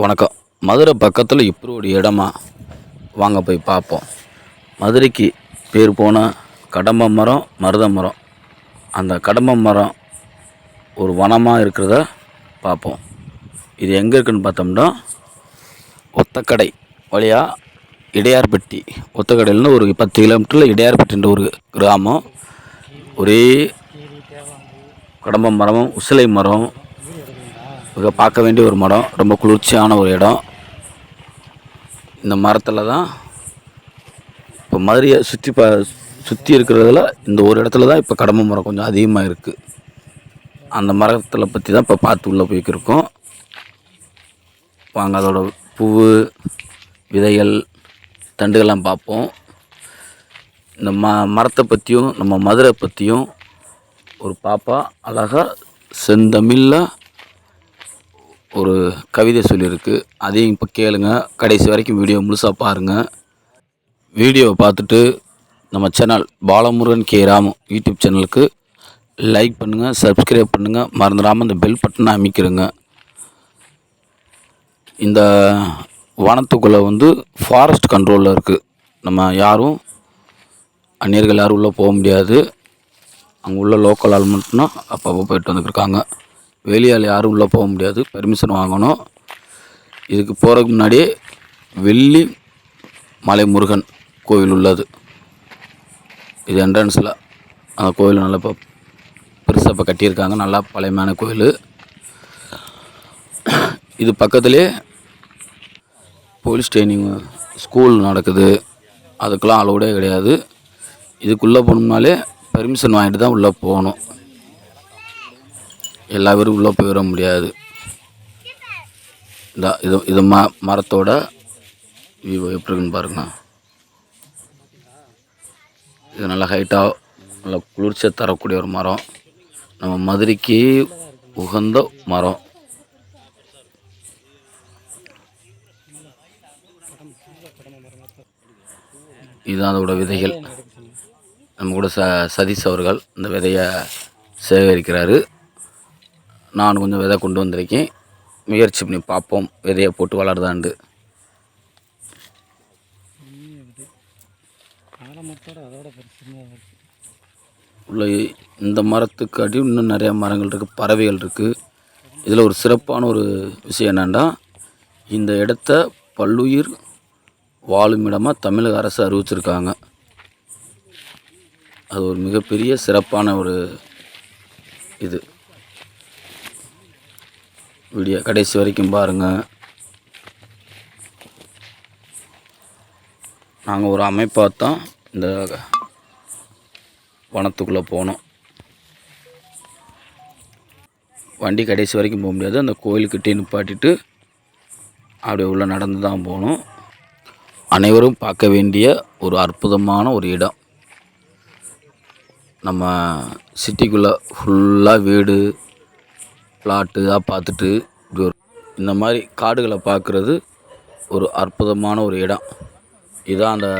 வணக்கம். மதுரை பக்கத்தில் இப்படி ஒரு இடமா? வாங்க போய் பார்ப்போம். மதுரைக்கு பேர் போன கடம்ப மரம் மருத மரம். அந்த கடம்ப மரம் ஒரு வனமாக இருக்கிறத பார்ப்போம். இது எங்கே இருக்குன்னு பார்த்தோம்னா ஒத்தக்கடை வழியாக இடையார்பட்டி. ஒத்தக்கடையிலேருந்து ஒரு பத்து கிலோமீட்டரில் இடையார்பட்டின்ற ஒரு கிராமம். ஒரே கடம்ப மரம் உசிலை மரம் மிக பார்க்க வேண்டிய ஒரு மரம் ரொம்ப குளிர்ச்சியான ஒரு இடம். இந்த மரத்தில் தான் இப்போ மதுரையை சுற்றி ப சுற்றி இருக்கிறதுல இந்த ஒரு இடத்துல தான் இப்போ கடம்பு மரம் கொஞ்சம் அதிகமாக இருக்குது அந்த மரத்தில் பற்றி தான் இப்போ பார்த்து உள்ளே போய்க்கிருக்கோம் வாங்க அதோட பூவு விதைகள் தண்டுகள்லாம் பார்ப்போம். இந்த ம மரத்தை பற்றியும் நம்ம மதுரை பற்றியும் ஒரு பாப்பா அழகாக செந்தமிழில் ஒரு கவிதை சொல்லியிருக்கு. அதையும் இப்போ கேளுங்க. கடைசி வரைக்கும் வீடியோ முழுசாக பாருங்கள் வீடியோவை பார்த்துட்டு நம்ம channel Balamurugan K. Ramu YouTube சேனலுக்கு லைக் பண்ணுங்கள் சப்ஸ்கிரைப் பண்ணுங்கள் மறந்துடாமல் இந்த பெல் பட்டனை அமைக்கிறங்க. இந்த வனத்துக்குள்ளே வந்து ஃபாரஸ்ட் கண்ட்ரோலில் இருக்குது நம்ம யாரும் அந்நியர்கள் யாரும் உள்ளே போக முடியாது. அங்கே உள்ள லோக்கல் ஆள் மட்டும்தான் அப்பப்போ போயிட்டு வந்துருக்காங்க வெளியால் யாரும் உள்ளே போக முடியாது. பெர்மிஷன் வாங்கணும். இதுக்கு போகிறதுக்கு முன்னாடியே வெள்ளி மலை முருகன் கோவில் உள்ளது. இது என்ட்ரன்ஸில் அந்த கோவில் நல்லா இப்போ பெருசாக இப்போ கட்டியிருக்காங்க. நல்லா பழையமான கோவில். இது பக்கத்துலேயே போலீஸ் ட்ரைனிங் ஸ்கூல் நடக்குது. அதுக்கெலாம் அளவுடே கிடையாது. இதுக்குள்ளே போகணும்னாலே பெர்மிஷன் வாங்கிட்டு தான் உள்ளே போகணும். எல்லா பேரும் உள்ளே போயிட முடியாது. இந்த இது இது ம மரத்தோட வியூ எப்படி இருக்குன்னு பாருங்க. இது நல்லா ஹைட்டாக நல்லா குளிர்ச்சியை தரக்கூடிய ஒரு மரம். நம்ம மதுரைக்கு உகந்த மரம். இதுதான் அதோட விதைகள். நம்ம கூட ச சதீஷ் அவர்கள் இந்த விதையை சேகரிக்கிறாரு. நான் கொஞ்சம் விதை கொண்டு வந்திருக்கேன். முயற்சி பண்ணி பார்ப்போம். விதையை போட்டு வளருதாண்டு. உள்ள இந்த மரத்துக்கு அடி இன்னும் நிறையா மரங்கள் இருக்குது பறவைகள் இருக்குது இதில் ஒரு சிறப்பான ஒரு விஷயம் என்னென்னா இந்த இடத்த பல்லுயிர் வாழும் இடமாக தமிழக அரசு அறிவிச்சிருக்காங்க. அது ஒரு மிகப்பெரிய சிறப்பான ஒரு இது. வீடியோ கடைசி வரைக்கும் பாருங்கள் நாங்கள் ஒரு அமைப்பாக தான் இந்த வனத்துக்குள்ளே போனோம். வண்டி கடைசி வரைக்கும் போக முடியாது. அந்த கோயிலுக்கிட்டே நிப்பாட்டிட்டு அப்படியே உள்ளே நடந்து தான் போகணும் அனைவரும் பார்க்க வேண்டிய ஒரு அற்புதமான ஒரு இடம். நம்ம சிட்டிக்குள்ளே ஃபுல்லாக வீடு பிளாட்டு இதாக பார்த்துட்டு இப்படி ஒரு இந்த மாதிரி காடுகளை பார்க்குறது ஒரு அற்புதமான ஒரு இடம். இதுதான் அந்த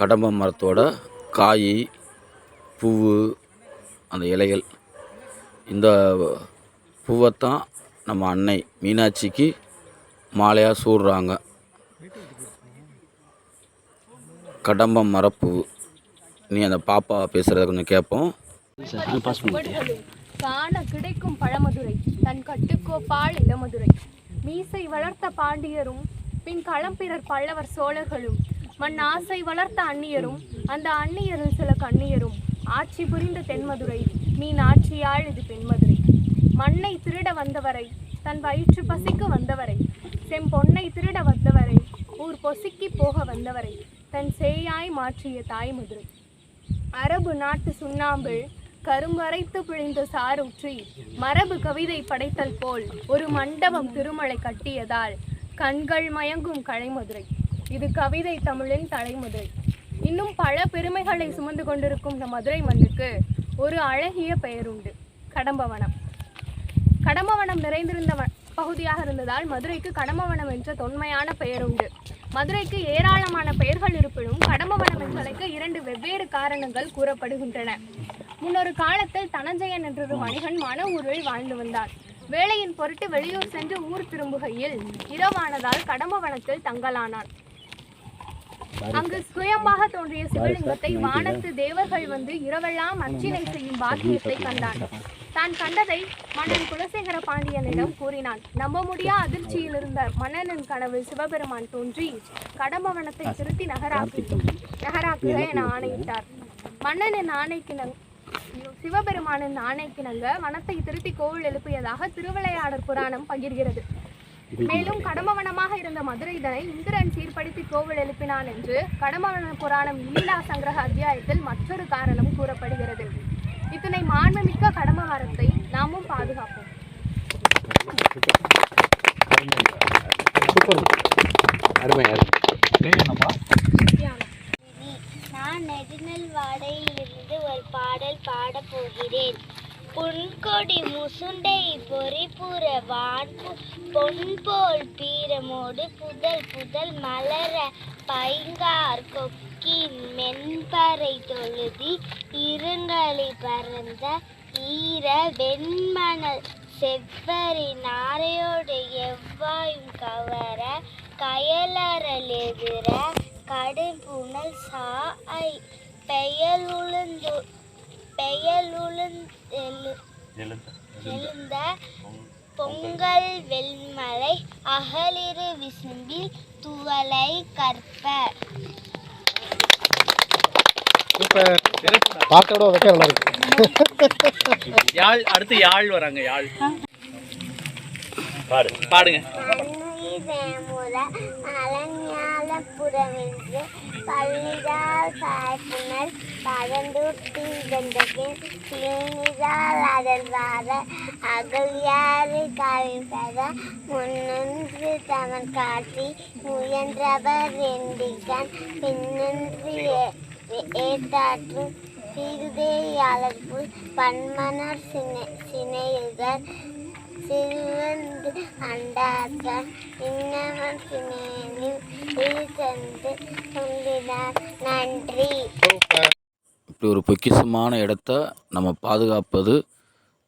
கடம்ப மரத்தோட காய் பூவு அந்த இலைகள். இந்த பூவைத்தான் நம்ம அன்னை மீனாட்சிக்கு மாலையாக சூடுறாங்க. கடம்ப மரப்பூ. நீ அந்த பாப்பா பேசுகிறத கொஞ்சம் கேட்போம். பாஸ் பண்ணிட்டேன் காண கிடைக்கும் பழமதுரை. தன் கட்டுக்கோப்பால் இளமதுரை. மீசை வளர்த்த பாண்டியரும் பின் களம்பிறர் பல்லவர் சோழர்களும் மண் ஆசை வளர்த்த அந்நியரும் அந்த அந்நியரில் சில கண்ணியரும் ஆட்சி புரிந்த தென்மதுரை மீன் ஆட்சியாள் இது பெண்மதுரை. மண்ணை திருட வந்தவரை தன் வயிற்று பசிக்கு வந்தவரை செம்பொன்னை திருட வந்தவரை ஊர் பொசுக்கி போக வந்தவரை தன் சேயாய் மாற்றிய தாய் மதுரை. அரபு நாட்டு சுண்ணாம்பில் கரும்பரைத்து பிழிந்த சாரூற்றி மரபு கவிதை படைத்தல் போல் ஒரு மண்டபம் திருமலை கட்டியதால் கண்கள் மயங்கும் கலைமதுரை. இது கவிதை தமிழின் தலைமுதுரை இன்னும் பல பெருமைகளை சுமந்து கொண்டிருக்கும் இந்த மதுரை மண்ணுக்கு ஒரு அழகிய பெயருண்டு. கடம்பவனம். கடம்பவனம் நிறைந்திருந்த வ- பகுதியாக இருந்ததால் மதுரைக்கு கடம்பவனம் என்ற தொன்மையான பெயர் உண்டு மதுரைக்கு ஏராளமான பெயர்கள் இருப்பினும் கடம்பவனம் என்பதற்கு இரண்டு வெவ்வேறு காரணங்கள் கூறப்படுகின்றன. முன்னொரு காலத்தில் தனஞ்சயன் என்றொரு வணிகன் மன ஊரில் வாழ்ந்து வந்தார். வேலையின் பொருட்டு வெளியூர் சென்று ஊர் திரும்புகையில் இரவானதால் கடம்பவனத்தில் தங்கலானான் அங்கு சுயமாக தோன்றிய சிவலிங்கத்தை வானத்து தேவர்கள் வந்து இரவெல்லாம் அர்ச்சனை செய்யும் பாக்கியத்தை கண்டான். தான் கண்டதை மன்னன் குலசேகர பாண்டியனிடம் கூறினான். நம்ப முடியா அதிர்ச்சியில் இருந்த மன்னனின் கனவு சிவபெருமான் தோன்றி கடம்பவனத்தை திருத்தி நகராக்கு நகராக்குக என ஆணையிட்டார். மன்னனின் ஆணைக்கிணங் சிவபெருமானின் ஆணைக்கிணங்க வனத்தை திருத்தி கோவில் எழுப்பியதாக திருவிளையாடற் புராணம் பகிர்கிறது. மேலும் கடம்பவனமாக இருந்த மதுரைதனை இந்திரன் சீர்படுத்தி கோவில் எழுப்பினான் என்று கடம்பவன புராணம் லீலா சங்கிரக அத்தியாயத்தில் மற்றொரு காரணம் கூறப்படுகிறது. நான் வாடையிலிருந்து ஒரு பாடல் பாடப் போகிறேன். பொன்கொடி முசுண்டை பொறிப்புற வான்பு பொன்போல் பீரமோடு புதல் புதல் மலர பைங்கார் கொக்கின் மென்பறை தொழுதி இருங்களி பறந்த ஈர வெண்மணல் செவ்வரி நாரையோடு எவ்வாயும் கவர கயலறல் எதிர கடும்புணல் ஐ பெயலுழுந்து பெயலுழுந்தெழு எழுந்த பொங்கல் வெண்மலை அகலிரு விசும்பில் துவலை கற்ப. சூப்பர். பாட்டோட வைக்க நல்லா இருக்கு. யாழ் அடுத்து யாழ் வராங்க யாழ். பாடுங்க. அலஞால புறவென்று பள்ளிதால் சாய்ப்புணர் பறந்து தீந்தகின் தீனிதால் அதன் வார அகல்யாறு கவிப்பத பெற முன்னொன்று தவன் காட்டி முயன்றவர் எண்டிகன் பின்னொன்று ஏற்றாற்றும் ஏத்தாற்றும் சிறுதேயாளர்பு பன்மனர் சினை சினையுகர் சிறுவந்து அண்டார்கள் இன்னவன் சினை நன்றி. இப்படி ஒரு பொக்கிஷமான இடத்த நம்ம பாதுகாப்பது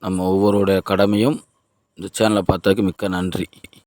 நம்ம ஒவ்வொருடைய கடமையும் இந்த சேனலை பார்த்ததுக்கு மிக்க நன்றி.